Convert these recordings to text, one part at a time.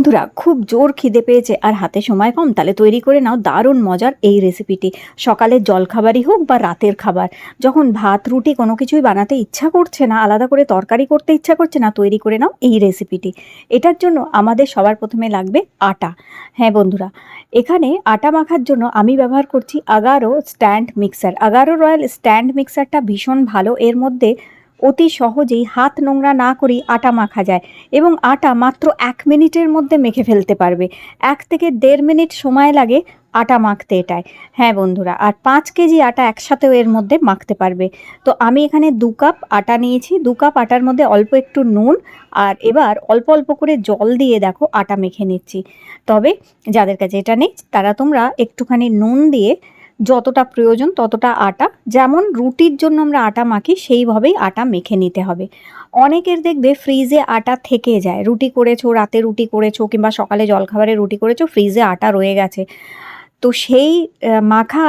বন্ধুরা, খুব জোর খিদে পেয়েছে আর হাতে সময় কম, তাহলে তৈরি করে নাও দারুণ মজার এই রেসিপিটি সকালের জলখাবারই হোক বা রাতের খাবার, যখন ভাত, রুটি কোনো কিছুই বানাতে ইচ্ছা করছে না, আলাদা করে তরকারি করতে ইচ্ছা করছে না, তৈরি করে নাও এই রেসিপিটি এটার জন্য আমাদের সবার প্রথমে লাগবে আটা। হ্যাঁ বন্ধুরা, এখানে আটা মাখার জন্য আমি ব্যবহার করছি Agaro stand mixer Agaro royal stand মিক্সারটা ভীষণ ভালো, এর মধ্যে অতি সহজেই হাত নোংরা না করেই আটা মাখা যায় এবং আটা মাত্র এক মিনিটের মধ্যে মেখে ফেলতে পারবে। এক থেকে দেড় মিনিট সময় লাগে আটা মাখতে এটায়। হ্যাঁ বন্ধুরা, আর পাঁচ কেজি আটা একসাথেও এর মধ্যে মাখতে পারবে। তো আমি এখানে দু কাপ আটা নিয়েছি। দু কাপ আটার মধ্যে অল্প একটু নুন আর এবার অল্প অল্প করে জল দিয়ে দেখো আটা মেখে নিচ্ছি। তবে যাদের কাছে এটা নেই, তারা তোমরা একটুখানি নুন দিয়ে যতটা প্রয়োজন ততটা আটা। যেমন রুটির জন্য আমরা আটা মাখি, সেইভাবেই আটা মেখে নিতে হবে। অনেকের দেখবে ফ্রিজে আটা থেকে যায়। রুটি করেছ, রাতে রুটি করেছ কিংবা সকালে জলখাবারে রুটি করেছ ফ্রিজে আটা রয়ে গেছে। তো সেই মাখা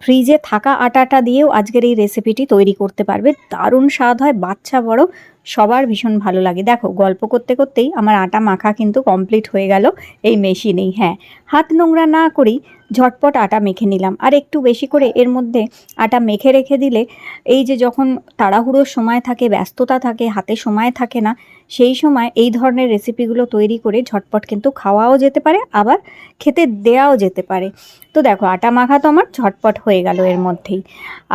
ফ্রিজে থাকা আটাটা দিয়েও আজকের এই রেসিপিটি তৈরি করতে পারবে। দারুণ স্বাদ হয়, বাচ্চা বড়। সবার ভীষণ ভালো লাগে। দেখো, গল্প করতে করতেই আমার আটা মাখা কিন্তু কমপ্লিট হয়ে গেল এই মেশিনেই হ্যাঁ। হাত নোংরা না করেই ঝটপট আটা মেখে নিলাম। আর একটু বেশি করে এর মধ্যে আটা মেখে রেখে দিলে এই যে যখন তাড়াহুড়োর সময় থাকে, ব্যস্ততা থাকে, হাতে সময় থাকে না, সেই সময় এই ধরনের রেসিপিগুলো তৈরি করে ঝটপট কিন্তু খাওয়াও যেতে পারে, আবার খেতে দেওয়াও যেতে পারে। তো দেখো, আটা মাখা তো আমার ঝটপট হয়ে গেল এর মধ্যেই।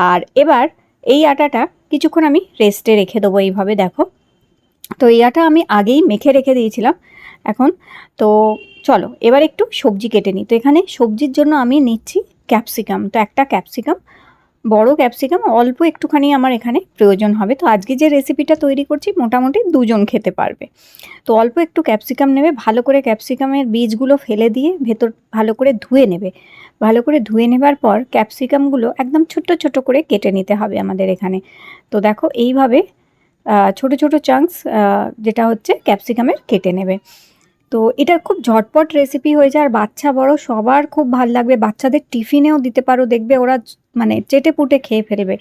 আর এবার এই আটাটা কিছুক্ষণ আমি রেস্টে রেখে দেবো এইভাবে, দেখো। তো ইয়াটা আমি আগেই মেখে রেখে দিয়েছিলাম, এখন। তো চলো, এবার একটু সবজি কেটে নিই। তো এখানে সবজির জন্য আমি নিচ্ছি ক্যাপসিকাম। তো একটা ক্যাপসিকাম বড় ক্যাপসিকাম অল্প একটুখানি আমার এখানে প্রয়োজন হবে। তো আজকে যে রেসিপিটা তৈরি করছি মোটামুটি দুজন খেতে পারবে। তো অল্প একটু ক্যাপসিকাম নেবে, ভালো করে ক্যাপসিকামের বীজগুলো ফেলে দিয়ে ভেতর ভালো করে ধুয়ে নেবে। ভালো করে ধুয়ে নেবার পর ক্যাপসিকামগুলো একদম ছোট্ট ছোট করে কেটে নিতে হবে আমাদের এখানে। তো দেখো এইভাবে ছোট ছোট চাংস যেটা হচ্ছে ক্যাপসিকামের কেটে নেবে। তো এটা খুব ঝটপট রেসিপি হয়ে যায়। আর বাচ্চা বড়, সবার খুব ভালো লাগবে। বাচ্চাদের টিফিনেও দিতে পারো, দেখবে ওরা মানে চেটে পুটে খেয়ে ফেলবে।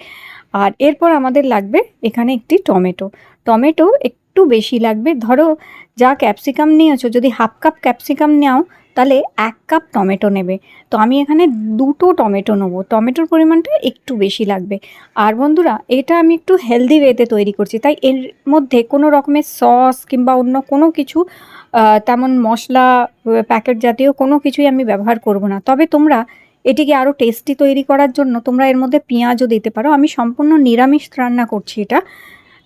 আর এরপর আমাদের লাগবে এখানে একটি টমেটো। টমেটো একটু বেশি লাগবে। ধরো যা ক্যাপসিকাম নিয়েছো, যদি হাফ কাপ ক্যাপসিকাম নাও তাহলে এক কাপ টমেটো নেবে। তো আমি এখানে দুটো টমেটো নেব। টমেটোর পরিমাণটা একটু বেশি লাগবে। আর বন্ধুরা, এটা আমি একটু হেলদি ওয়েতে তৈরি করছি। তাই এর মধ্যে কোনো রকমের সস কিংবা অন্য কোনো কিছু তেমন মশলা প্যাকেট জাতীয় কোনো কিছুই আমি ব্যবহার করব না। তবে তোমরা এটিকে আরও টেস্টি তৈরি করার জন্য তোমরা এর মধ্যে পেঁয়াজও দিতে পারো। আমি সম্পূর্ণ নিরামিষ রান্না করছি এটা।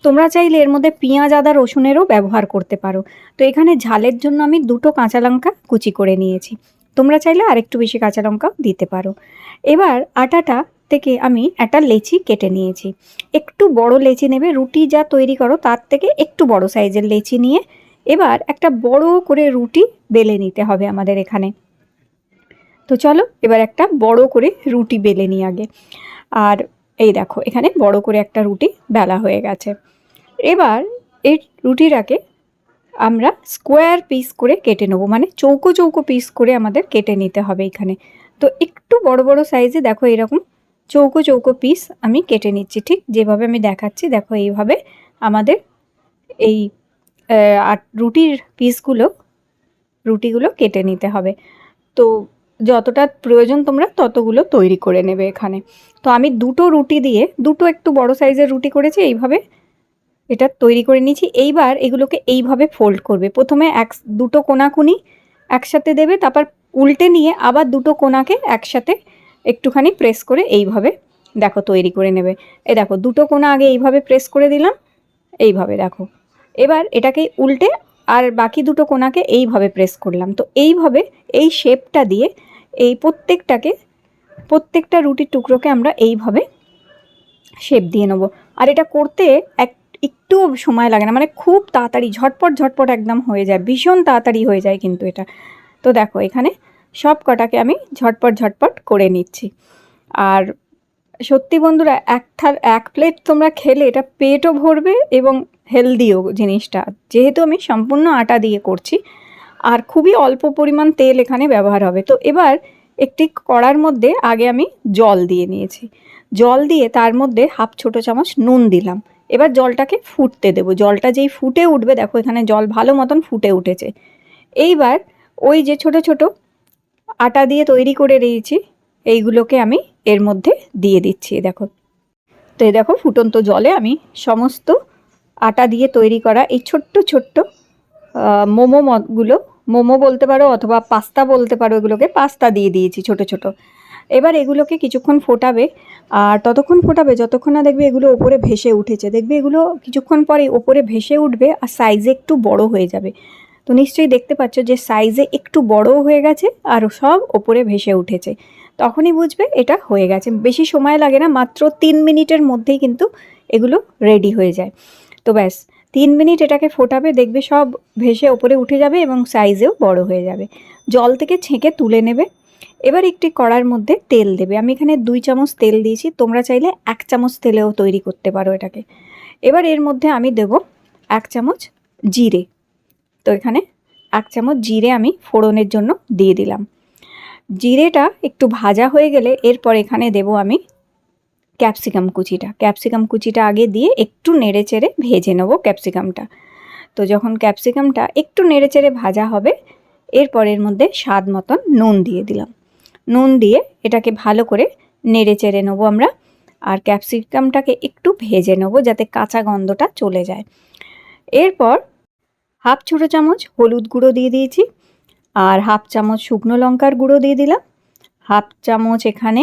তোমরা চাইলে এর মধ্যে পেঁয়াজ, আদা, রসুনেরও ব্যবহার করতে পারো। তো এখানে ঝালের জন্য আমি দুটো কাঁচা লঙ্কা কুচি করে নিয়েছি। তোমরা চাইলে আরেকটু বেশি কাঁচা লঙ্কাও দিতে পারো। এবার আটাটা থেকে আমি একটা লেচি কেটে নিয়েছি। একটু বড় লেচি নেবে, রুটি যা তৈরি করো তার থেকে একটু বড় সাইজের লেচি নিয়ে এবার একটা বড় করে রুটি বেলে নিতে হবে আমাদের এখানে। তো চলো, এবার একটা বড় করে রুটি বেলে নিই আগে। আর এই দেখো, এখানে বড় করে একটা রুটি বেলা হয়ে গেছে। এবার এই রুটিটাকে আমরা স্কোয়ার পিস করে কেটে নেব মানে চৌকো চৌকো পিস করে আমাদের কেটে নিতে হবে এখানে। তো একটু বড় বড় সাইজে দেখো এরকম চৌকো চৌকো পিস আমি কেটে নিচ্ছি, ঠিক যেভাবে আমি দেখাচ্ছি, দেখো এইভাবে আমাদের এই রুটির পিসগুলো রুটিগুলো কেটে নিতে হবে। তো যতটা প্রয়োজন তোমরা ততগুলো তৈরি করে নেবে এখানে। তো আমি দুটো রুটি দিয়ে, দুটো একটু বড় সাইজের রুটি করেছি, এইভাবে এটা তৈরি করে নিয়েছি। এইবার এগুলোকে এইভাবে ফোল্ড করবে। প্রথমে এক, দুটো কোনাকুনি একসাথে দেবে, তারপর উল্টে নিয়ে আবার দুটো কোনাকে একসাথে একটুখানি প্রেস করে এইভাবে দেখো তৈরি করে নেবে। এ দেখো, দুটো কোনা আগে এইভাবে প্রেস করে দিলাম, এইভাবে দেখো। এবার এটাকে উল্টে আর বাকি দুটো কোনাকে এইভাবে প্রেস করলাম। তো এইভাবে এই শেপটা দিয়ে এই প্রত্যেকটাকে, প্রত্যেকটা রুটির টুকরোকে আমরা এইভাবে শেপ দিয়ে নেব। আর এটা করতে এক, একটু সময় লাগে না মানে খুব তাড়াতাড়ি, ঝটপট ঝটপট একদম হয়ে যায়, ভীষণ তাড়াতাড়ি হয়ে যায় কিন্তু এটা। তো দেখো, এখানে সব কটাকে আমি ঝটপট ঝটপট করে নিচ্ছি। আর সত্যি বন্ধুরা এক থাল এক প্লেট তোমরা খেলে এটা পেটও ভরবে এবং হেলদিও জিনিসটা। যেহেতু আমি সম্পূর্ণ আটা দিয়ে করছি আর খুবই অল্প পরিমাণ তেল এখানে ব্যবহার হবে। তো এবার একটি কড়ার মধ্যে আগে আমি জল দিয়ে নিয়েছি। জল দিয়ে তার মধ্যে হাফ ছোটো চামচ নুন দিলাম। এবার জলটাকে ফুটতে দেবো। জলটা যেই ফুটে উঠবে দেখো এখানে জল ভালো মতন ফুটে উঠেছে। এইবার ওই যে ছোট ছোট আটা দিয়ে তৈরি করে দিয়েছি এইগুলোকে আমি এর মধ্যে দিয়ে দিচ্ছি দেখো। তো এই দেখো ফুটন্ত জলে আমি সমস্ত আটা দিয়ে তৈরি করা এই ছোট্ট ছোট্ট আহ, মোমো বলতে পারো অথবা পাস্তা বলতে পারো, এগুলোকে পাস্তা দিয়ে দিয়েছি ছোট ছোট। এবার এগুলোকে কিছুক্ষণ ফোটাবে, আর ততক্ষণ ফোটাবে যতক্ষণ না দেখবে এগুলো ওপরে ভেসে উঠেছে। দেখবে এগুলো কিছুক্ষণ পরে ওপরে ভেসে উঠবে আর সাইজে একটু বড় হয়ে যাবে। তো নিশ্চয়ই দেখতে পাচ্ছ যে সাইজে একটু বড়ও হয়ে গেছে আর সব ওপরে ভেসে উঠেছে। তখনই বুঝবে এটা হয়ে গেছে। বেশি সময় লাগে না, মাত্র তিন মিনিটের মধ্যেই কিন্তু এগুলো রেডি হয়ে যায়। তো ব্যাস তিন মিনিট এটাকে ফোটাবে, দেখবে সব ভেসে ওপরে উঠে যাবে এবং সাইজেও বড় হয়ে যাবে। জল থেকে ছেঁকে তুলে নেবে। এবার একটি কড়ার মধ্যে তেল দেবে। আমি এখানে দুই চামচ তেল দিয়েছি। তোমরা চাইলে এক চামচ তেলেও তৈরি করতে পারো এটাকে। এবার এর মধ্যে আমি দেব এক চামচ জিরে। তো এখানে এক চামচ জিরে আমি ফোড়নের জন্য দিয়ে দিলাম। জিরেটা একটু ভাজা হয়ে গেলে এরপর এখানে দেব আমি ক্যাপসিকাম কুচিটা। ক্যাপসিকাম কুচিটা আগে দিয়ে একটু নেড়ে চেড়ে ভেজে নেব ক্যাপসিকামটা। তো যখন ক্যাপসিকামটা একটু নেড়ে চেড়ে ভাজা হবে, এরপর এর মধ্যে স্বাদ মতন নুন দিয়ে দিলাম। নুন দিয়ে এটাকে ভালো করে নেড়ে চেড়ে নেব আমরা, আর ক্যাপসিকামটাকে একটু ভেজে নেব যাতে কাঁচা গন্ধটা চলে যায়। এরপর হাফ ছোটো চামচ হলুদ গুঁড়ো দিয়ে দিয়েছি, আর হাফ চামচ শুকনো লঙ্কার গুঁড়ো দিয়ে দিলাম। হাফ চামচ এখানে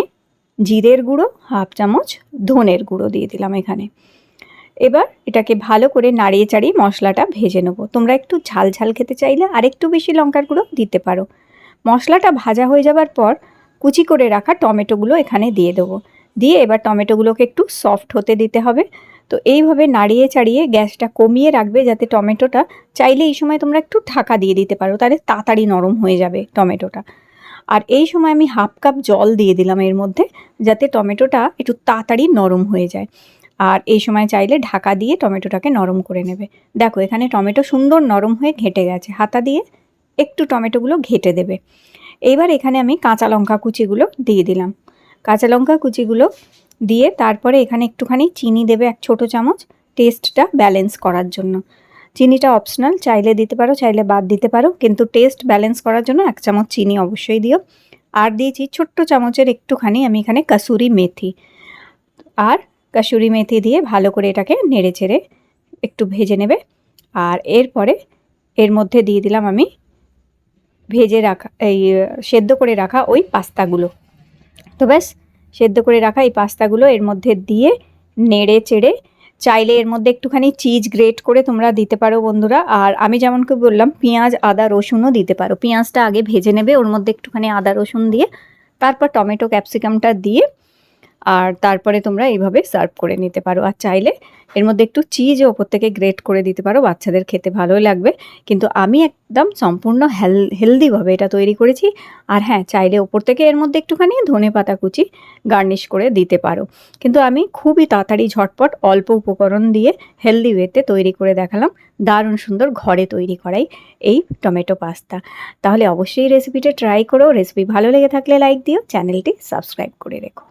জিরের গুঁড়ো, হাফ চামচ ধনের গুঁড়ো দিয়ে দিলাম এখানে। এবার এটাকে ভালো করে নাড়িয়ে চাড়িয়ে মশলাটা ভেজে নেব। তোমরা একটু ঝাল ঝাল খেতে চাইলে আর একটু বেশি লঙ্কার গুঁড়ো দিতে পারো। মশলাটা ভাজা হয়ে যাবার পর কুচি করে রাখা টমেটোগুলো এখানে দিয়ে দেবো। দিয়ে এবার টমেটোগুলোকে একটু সফট হতে দিতে হবে। তো এইভাবে নাড়িয়ে চাড়িয়ে গ্যাসটা কমিয়ে রাখবে যাতে টমেটোটা চাইলে এই সময় তোমরা একটু ঢাকা দিয়ে দিতে পারো, তাহলে তাড়াতাড়ি নরম হয়ে যাবে টমেটোটা। আর এই সময় আমি হাফ কাপ জল দিয়ে দিলাম এর মধ্যে, যাতে টমেটোটা একটু তাড়াতাড়ি নরম হয়ে যায়। আর এই সময় চাইলে ঢাকা দিয়ে টমেটোটাকে নরম করে নেবে। দেখো, এখানে টমেটো সুন্দর নরম হয়ে ঘেটে গেছে। হাতা দিয়ে একটু টমেটোগুলো ঘেটে দেবে। এইবার এখানে আমি কাঁচা লঙ্কা কুচিগুলো দিয়ে দিলাম। কাঁচা লঙ্কা কুচিগুলো দিয়ে তারপরে এখানে একটুখানি চিনি দেবে এক ছোটো চামচ টেস্টটা ব্যালেন্স করার জন্য। চিনিটা অপশনাল চাইলে দিতে পারো, চাইলে বাদ দিতে পারো, কিন্তু টেস্ট ব্যালেন্স করার জন্য এক চামচ চিনি অবশ্যই দিও। আর দিয়েছি ছোট্ট চামচের একটুখানি আমি এখানে কাসুরি মেথি। আর কাসুরি মেথি দিয়ে ভালো করে এটাকে নেড়ে চেড়ে একটু ভেজে নেবে। আর এরপরে এর মধ্যে দিয়ে দিলাম আমি ভেজে রাখা, এই, সেদ্ধ করে রাখা ওই পাস্তাগুলো। তো ব্যাস, সেদ্ধ করে রাখা এই পাস্তাগুলো এর মধ্যে দিয়ে নেড়ে চেড়ে চাইলে এর মধ্যে একটুখানি চিজ গ্রেট করে তোমরা দিতে পারো বন্ধুরা। আর আমি যেমনকে বললাম, পেঁয়াজ, আদা, রসুনও দিতে পারো। পেঁয়াজটা আগে ভেজে নেবে, ওর মধ্যে একটুখানি আদা, রসুন দিয়ে, তারপর টমেটো, ক্যাপসিকামটা দিয়ে আর তারপরে তোমরা এইভাবে সার্ভ করে নিতে পারো। আর চাইলে এর মধ্যে একটু চিজও ওপর থেকে গ্রেট করে দিতে পারো, বাচ্চাদের খেতে ভালোই লাগবে। কিন্তু আমি একদম সম্পূর্ণ হেল হেলদিভাবে এটা তৈরি করেছি। আর হ্যাঁ চাইলে ওপর থেকে এর মধ্যে একটুখানি ধনে পাতা কুচি গার্নিশ করে দিতে পারো। কিন্তু আমি খুবই তাড়াতাড়ি ঝটপট অল্প উপকরণ দিয়ে হেলদি ওয়েতে তৈরি করে দেখালাম। দারুণ সুন্দর ঘরে তৈরি করাই এই টমেটো পাস্তা। তাহলে অবশ্যই রেসিপিটা ট্রাই করো। রেসিপি ভালো লেগে থাকলে লাইক দিও। চ্যানেলটি সাবস্ক্রাইব করে রেখো।